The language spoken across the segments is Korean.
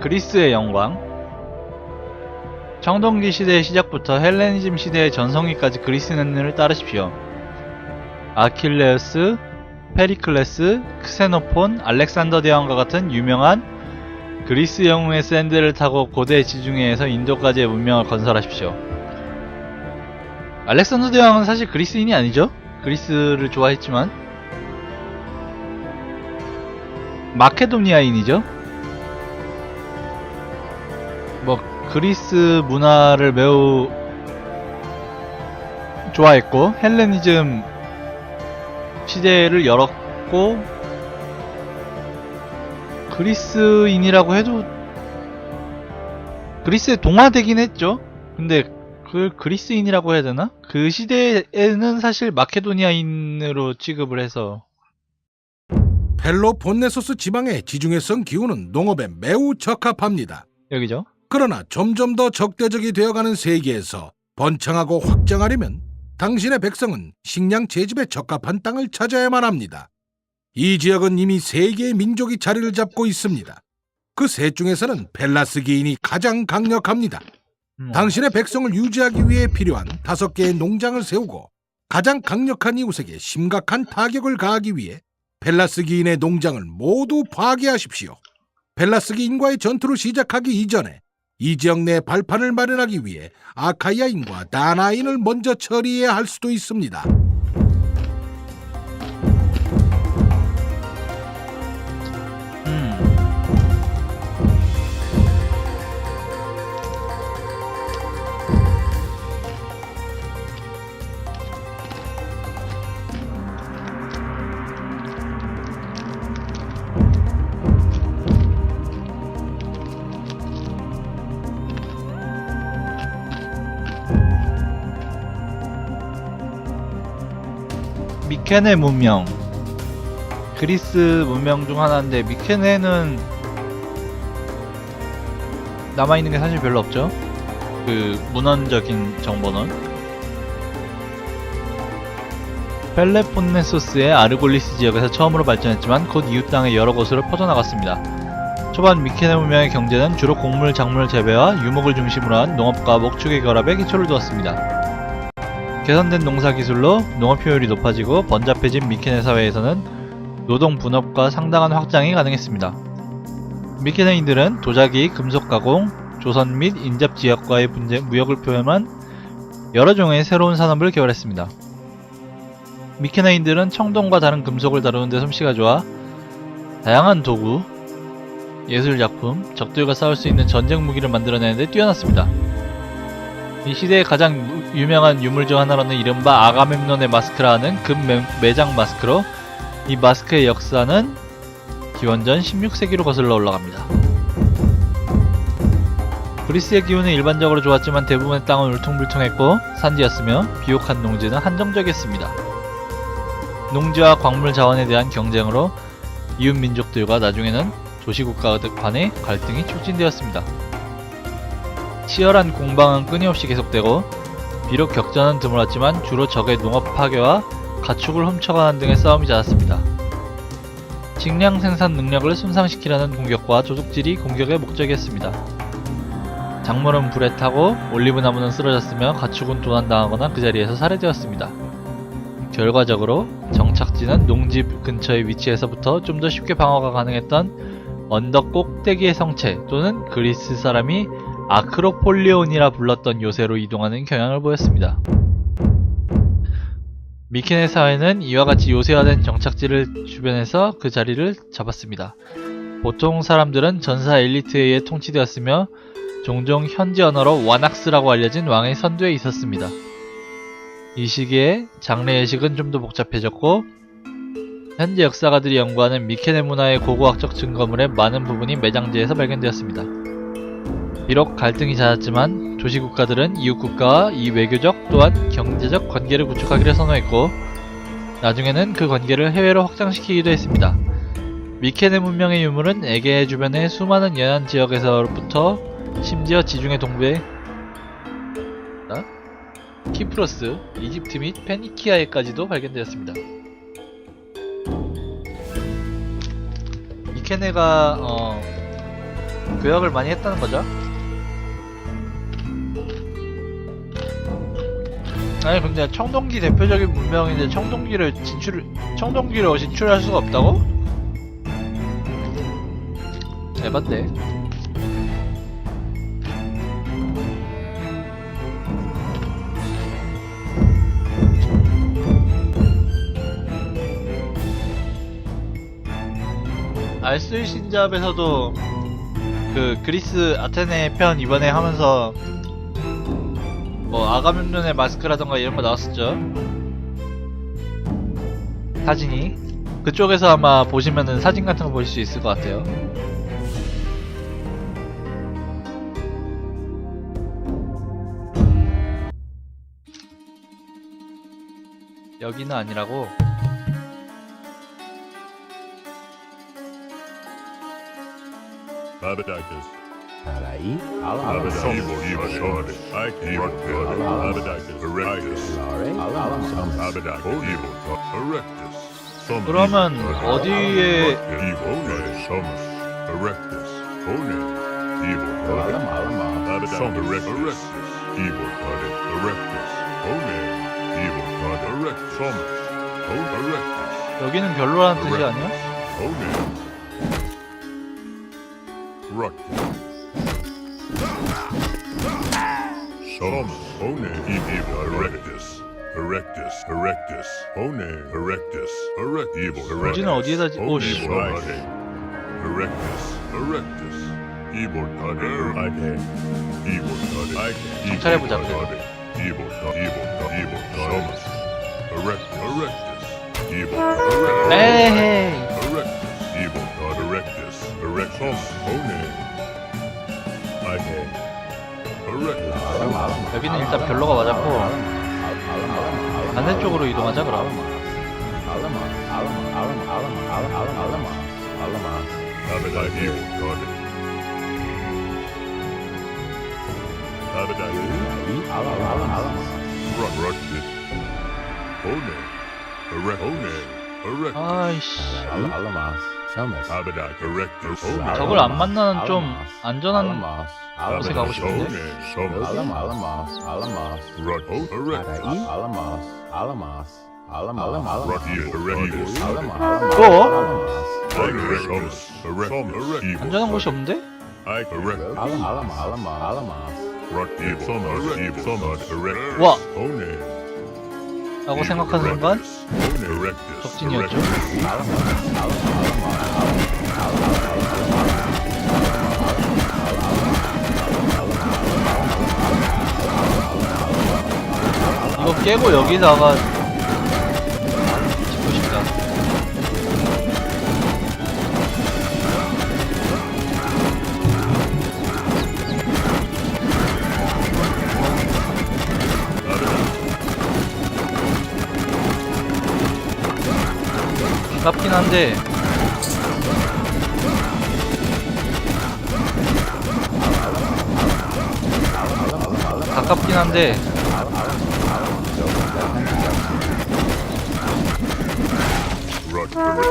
그리스의 영광 청동기 시대의 시작부터 헬레니즘 시대의 전성기까지 그리스인을 따르십시오. 아킬레우스, 페리클레스, 크세노폰, 알렉산더 대왕과 같은 유명한 그리스 영웅의 샌들을 타고 고대 지중해에서 인도까지의 문명을 건설하십시오. 알렉산더 대왕은 사실 그리스인이 아니죠? 그리스를 좋아했지만 마케도니아인이죠? 그리스 문화를 매우 좋아했고 헬레니즘 시대를 열었고 그리스인이라고 해도 그리스에 동화되긴 했죠. 근데 그 그리스인이라고 해야 되나? 그 시대에는 사실 마케도니아인으로 취급을 해서 펠로폰네소스 지방의 지중해성 기후는 농업에 매우 적합합니다. 여기죠. 그러나 점점 더 적대적이 되어가는 세계에서 번창하고 확장하려면 당신의 백성은 식량 채집에 적합한 땅을 찾아야만 합니다. 이 지역은 이미 세 개의 민족이 자리를 잡고 있습니다. 그 셋 중에서는 펠라스 기인이 가장 강력합니다. 음. 당신의 백성을 유지하기 위해 필요한 다섯 개의 농장을 세우고 가장 강력한 이웃에게 심각한 타격을 가하기 위해 펠라스 기인의 농장을 모두 파괴하십시오. 펠라스 기인과의 전투를 시작하기 이전에 이 지역 내 발판을 마련하기 위해 아카이아인과 다나인을 먼저 처리해야 할 수도 있습니다. 미케네 문명 그리스 문명 중 하나인데 미케네는 남아있는 게 사실 별로 없죠. 그 문헌적인 정보는 펠레폰네소스의 아르골리스 지역에서 처음으로 발전했지만 곧 이웃 땅의 여러 곳으로 퍼져나갔습니다. 초반 미케네 문명의 경제는 주로 곡물, 작물 재배와 유목을 중심으로 한 농업과 목축의 결합에 기초를 두었습니다. 개선된 농사 기술로 농업 효율이 높아지고 번잡해진 미케네 사회에서는 노동 분업과 상당한 확장이 가능했습니다. 미케네인들은 도자기, 금속 가공, 조선 및 인접 지역과의 분쟁, 무역을 표현한 여러 종의 새로운 산업을 개발했습니다. 미케네인들은 청동과 다른 금속을 다루는 데 솜씨가 좋아 다양한 도구, 예술 작품, 적들과 싸울 수 있는 전쟁 무기를 만들어내는데 뛰어났습니다. 이 시대의 가장 무- 유명한 유물 중 하나로는 이른바 아가멤논의 마스크라는 금 매- 매장 마스크로 이 마스크의 역사는 기원전 16세기로 거슬러 올라갑니다. 그리스의 기후는 일반적으로 좋았지만 대부분의 땅은 울퉁불퉁했고 산지였으며 비옥한 농지는 한정적이었습니다. 농지와 광물 자원에 대한 경쟁으로 이웃 민족들과 나중에는 도시국가 간의 갈등이 촉진되었습니다. 치열한 공방은 끊임없이 계속되고 비록 격전은 드물었지만 주로 적의 농업 파괴와 가축을 훔쳐가는 등의 싸움이 잦았습니다. 식량 생산 능력을 손상시키려는 공격과 도둑질이 공격의 목적이었습니다. 작물은 불에 타고 올리브 나무는 쓰러졌으며 가축은 도난당하거나 그 자리에서 살해되었습니다. 결과적으로 정착지는 농지 근처에 위치해서부터 좀 더 쉽게 방어가 가능했던 언덕 꼭대기의 성체 또는 그리스 사람이 아크로폴리온이라 불렀던 요새로 이동하는 경향을 보였습니다. 미케네 사회는 이와 같이 요새화된 정착지를 주변에서 그 자리를 잡았습니다. 보통 사람들은 전사 엘리트에 의해 통치되었으며 종종 현지 언어로 와낙스라고 알려진 왕의 선두에 있었습니다. 이 시기에 장례 예식은 좀 더 복잡해졌고 현지 역사가들이 연구하는 미케네 문화의 고고학적 증거물의 많은 부분이 매장지에서 발견되었습니다. 비록 갈등이 잦았지만 조시 국가들은 이웃 국가와 이 외교적 또한 경제적 관계를 구축하기를 선호했고 나중에는 그 관계를 해외로 확장시키기도 했습니다. 미케네 문명의 유물은 에게 주변의 수많은 연안 지역에서부터 심지어 지중해 동부의 아? 키프로스, 이집트 및 페니키아에까지도 발견되었습니다. 미케네가 어, 교역을 많이 했다는 거죠. 아니 근데 청동기 대표적인 문명인데 청동기를 진출 청동기를 진출할 수가 없다고? 에반데. 알쓸 신잡에서도 그 그리스 아테네 편 이번에 하면서 뭐 아가멤논의 마스크라던가 이런 거 나왔었죠. 사진이 그쪽에서 아마 보시면은 사진 같은 거 보실 수 있을 것 같아요. 여기는 아니라고. Evil, evil, short. I evil, Abadacus. Erectus. Abadacus. Evil, Erectus. 그러면 어디에. Erectus. One. Evil, Alama, Alama, Abadacus. Erectus. Evil, Erectus. One. Evil, Erectus. Sumus. Erectus. 여기는 별로라는 뜻이 아니야? One. Ruckus. Some One evil erectus. Erectus, erectus, one erectus, erect evil erectus. 어디는 어디에다 지- 오, 씨. evil ade. Erectus, erectus, evil ade, ade, evil ade, evil 차려보자, ade, 그래도. evil, evil, evil, some erect, erectus, evil, erectus. 에헤이. Erectus, evil god erectus, erectus, one. 여기는 일단 별로가 맞았고 반대쪽으로 이동하자 그럼. 아이씨. Erectus. 저걸 안 만나는 좀 안전한 곳에 가고 싶은데? Erectus. 또? Erectus. Erect. Evil. 안전한 곳이 없는데? Erect. 와! One. 라고 생각한 순간. 적진이었죠. 이거 깨고 여기다가 한데 가깝긴 한데. God.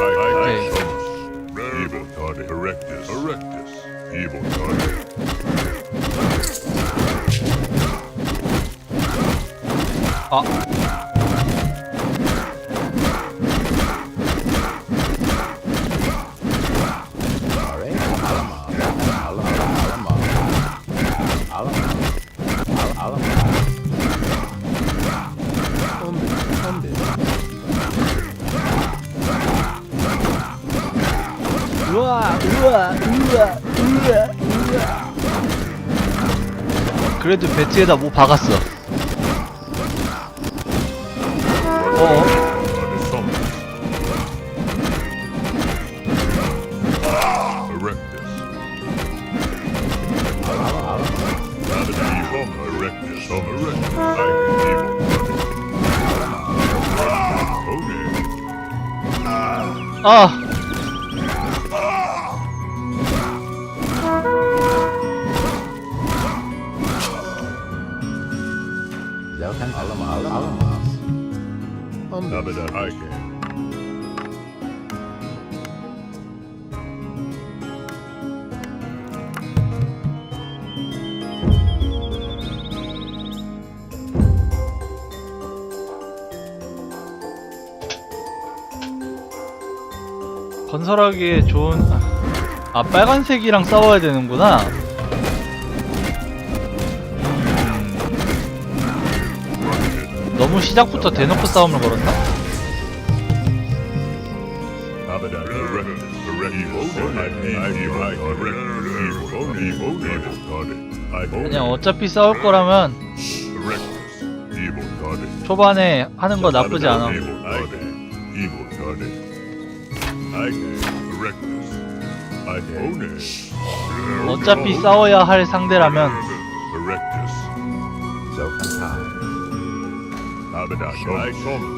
아 그래도 배트에다 뭐 박았어 어? Some. 나보다 할게. 건설하기에 좋은 아, 아 빨간색이랑 싸워야 되는구나 너무 시작부터 대놓고 싸움을 걸었나? 그냥 어차피 싸울 거라면. 초반에 하는 거 나쁘지 않아. 어차피 싸워야 할 상대라면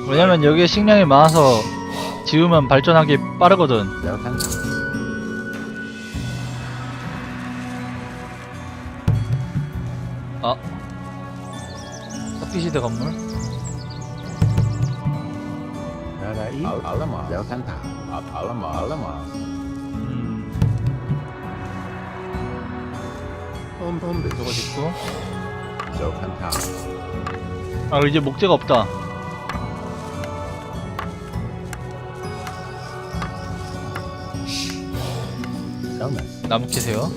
왜냐면 여기에 식량이 많아서 지으면 발전하기 빠르거든 조칸타 아 석기시대 건물 나라이 알라마 조칸타 알라마 알라마 음 홈홈 저거 짓고 조칸타 아 이제 목재가 없다. 나무 캐세요?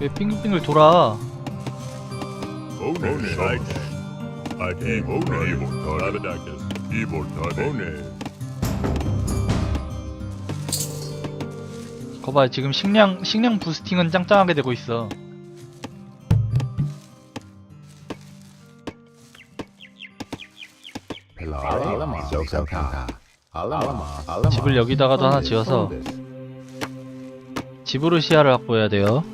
왜 빙글빙글 돌아 I evil, evil, it. Own it. 거봐 지금 식량 식량 부스팅은 짱짱하게 되고 있어. 조칸타 알라마 알라마 집을 여기다가도 하나 지어서 집으로 시야를 확보해야 돼요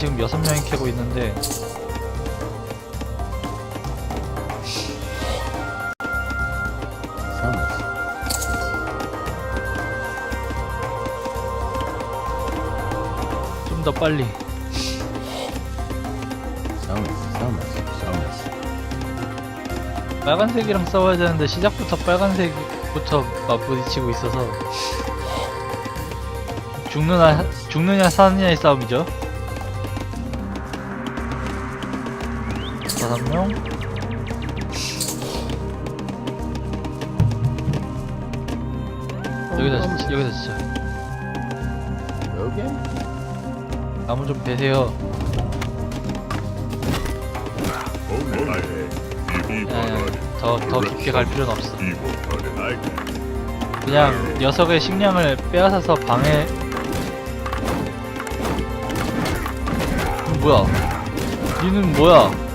지금 여섯 명이 캐고 있는데. 좀 더 빨리. 셔메스 셔메스 빨간색이랑 싸워야 되는데 시작부터 빨간색부터 맞부딪히고 있어서. 죽느냐 죽느냐 사느냐의 싸움이죠. 다섯 명. 여기다 지- 여기다 진짜 여기 나무 좀 베세요. It. 더더 깊게 갈 필요는 없어. 그냥 녀석의 식량을 빼앗아서 방에 뭐야? 니는 뭐야?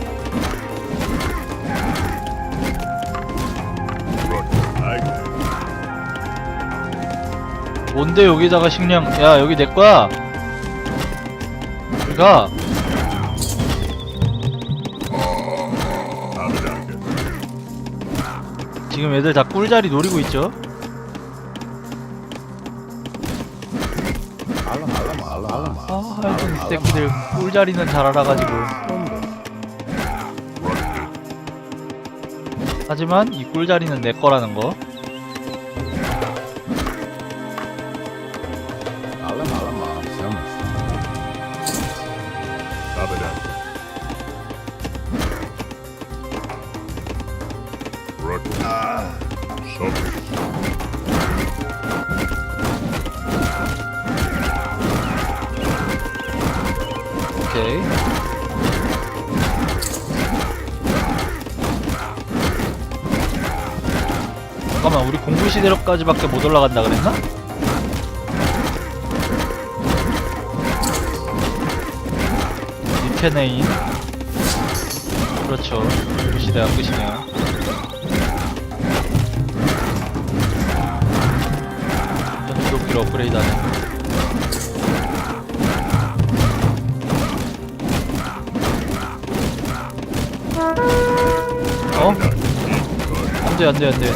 뭔데 여기다가 식량? 야 여기 내 거야. Abaddon. 지금 애들 다 꿀자리 노리고 있죠? 아 하여튼 이 새끼들 꿀자리는 잘 알아가지고. 하지만 이 꿀자리는 내 거라는 거. 오케이. 잠깐만 우리 공부 시대로까지밖에 못 올라간다 그랬나? 니테네인 그렇죠 공부 시대가 끝이네요 스킬 업그레이드 하네 어? 안돼 안돼 안돼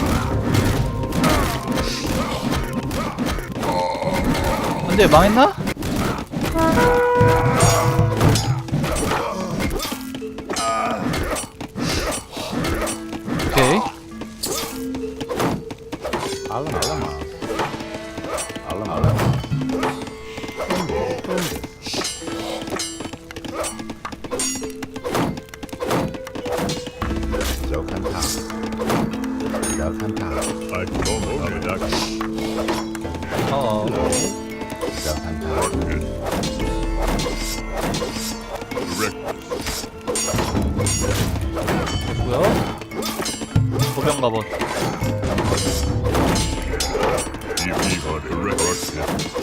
안돼 망했나?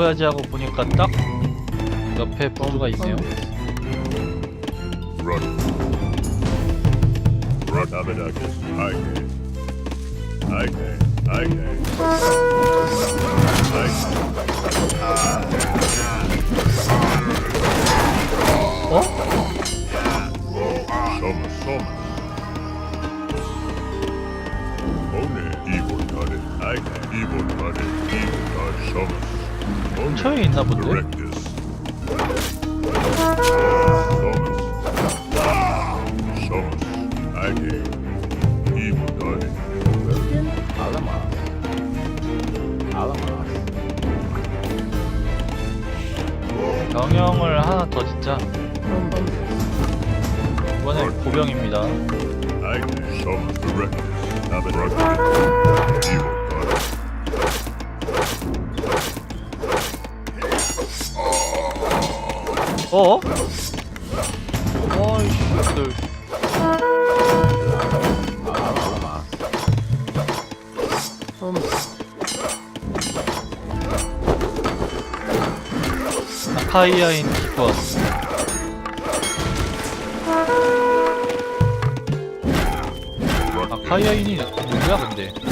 지어야지 하고 보니까 딱 옆에 구두가 있네요 어? I can. Evil daughter. Evil daughter. 근처에 있나 본데? 경영을 하나 더 짓자 이번엔 보병입니다 어? 어이씨 들 Alama. 아카이아인 기권 아카이아인이 누구야 근데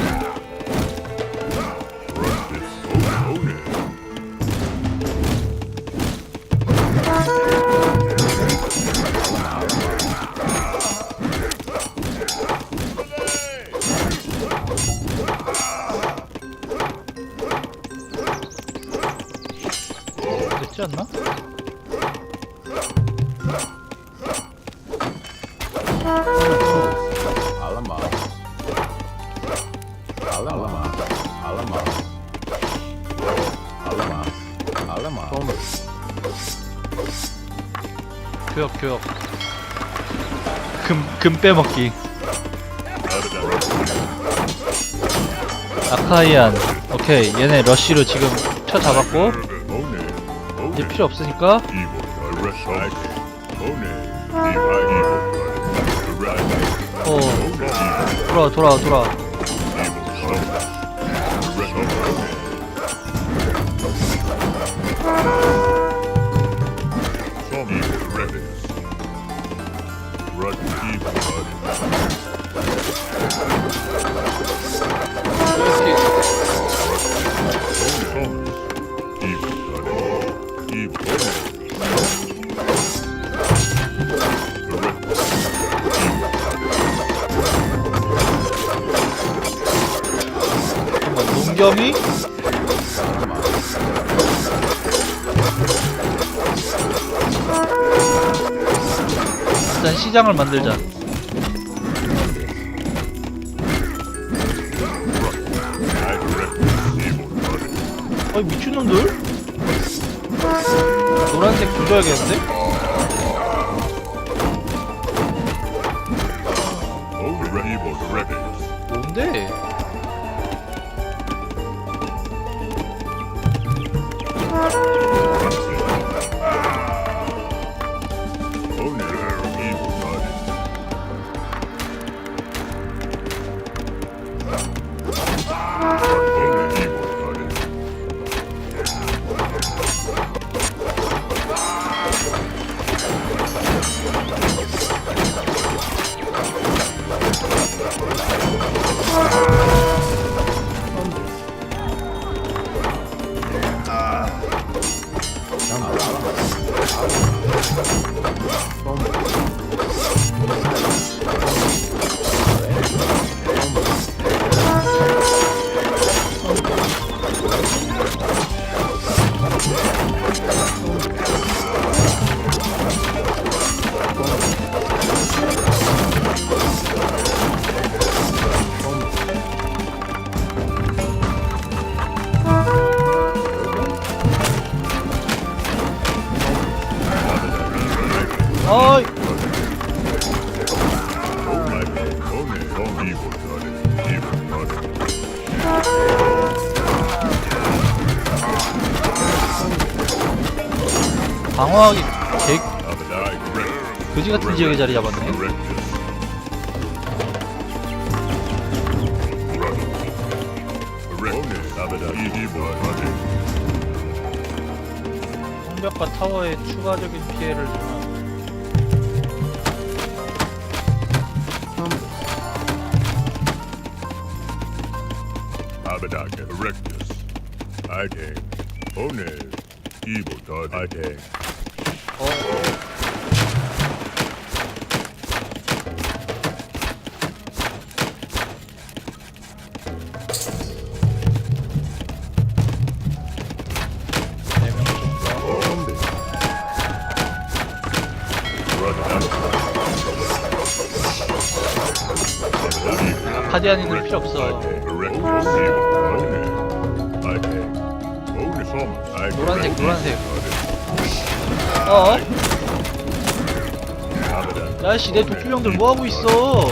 됐지 않나? Alama. Alama. Alama. Alama. Alama. 교역 교역 금, 금 빼먹기 아카이안 오케이 얘네 러쉬로 지금 쳐 잡았고 Oh. Oh, 이제. 필요 없으니까. Oh. 어 Oh. 돌아 돌아 돌아 농겸이 일단 시장을 만들자. 어이 미친놈들 노란색 조져야겠는데? Oh. 뭔데? 어이 자리 잡았네. 성벽과 타워에 추가적인 피해를 Erectus. Evil done I take. 아카디아니는 필요 없어. 노란색, 노란색. 어? 야씨 내 도플령들 뭐 하고 있어?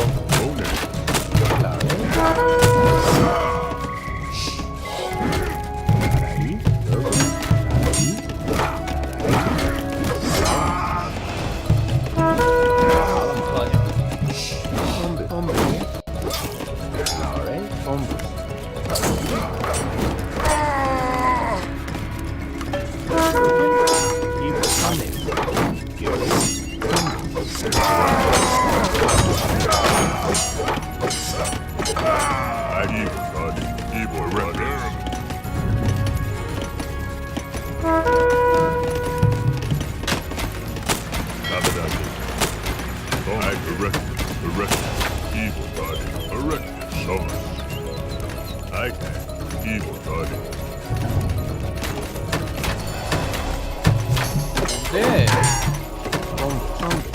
I can evil body. 네. Hombre, hombre.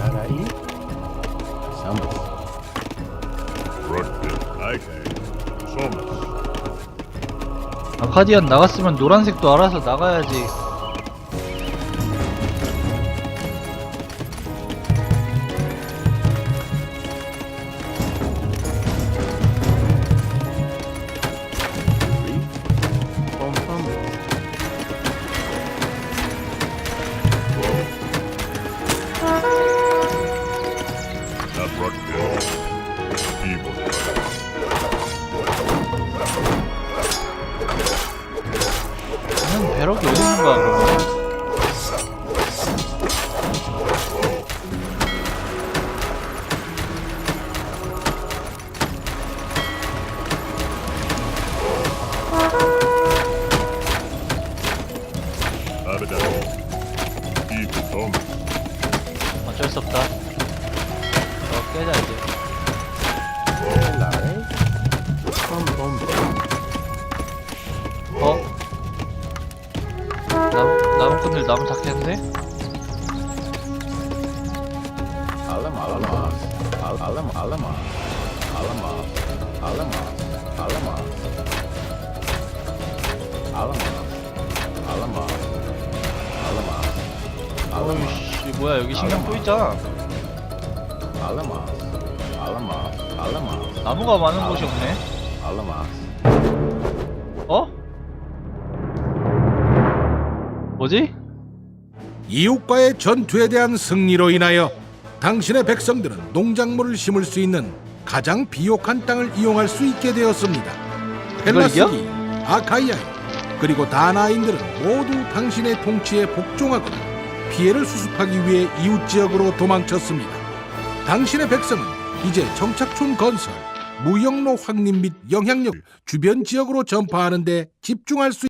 Alright. Somebody. Correct. I can. Somos. 아카디안 나갔으면 노란색도 알아서 나가야지. 배럭이 어디 있는 거야 그러면? 뭐야 여기 식량 또 있잖아. Alama. Alama. Alama. 나무가 많은 곳이 없네. Alama. 어? 뭐지? 이웃과의 전투에 대한 승리로 인하여 당신의 백성들은 농작물을 심을 수 있는 가장 비옥한 땅을 이용할 수 있게 되었습니다. 펠라스기, 아카이아인, 그리고 다나인들은 모두 당신의 통치에 복종하거나 피해를 수습하기 위해 이웃 지역으로 도망쳤습니다. 당신의 백성은 이제 정착촌 건설, 무역로 확립 및 영향력을 주변 지역으로 전파하는 데 집중할 수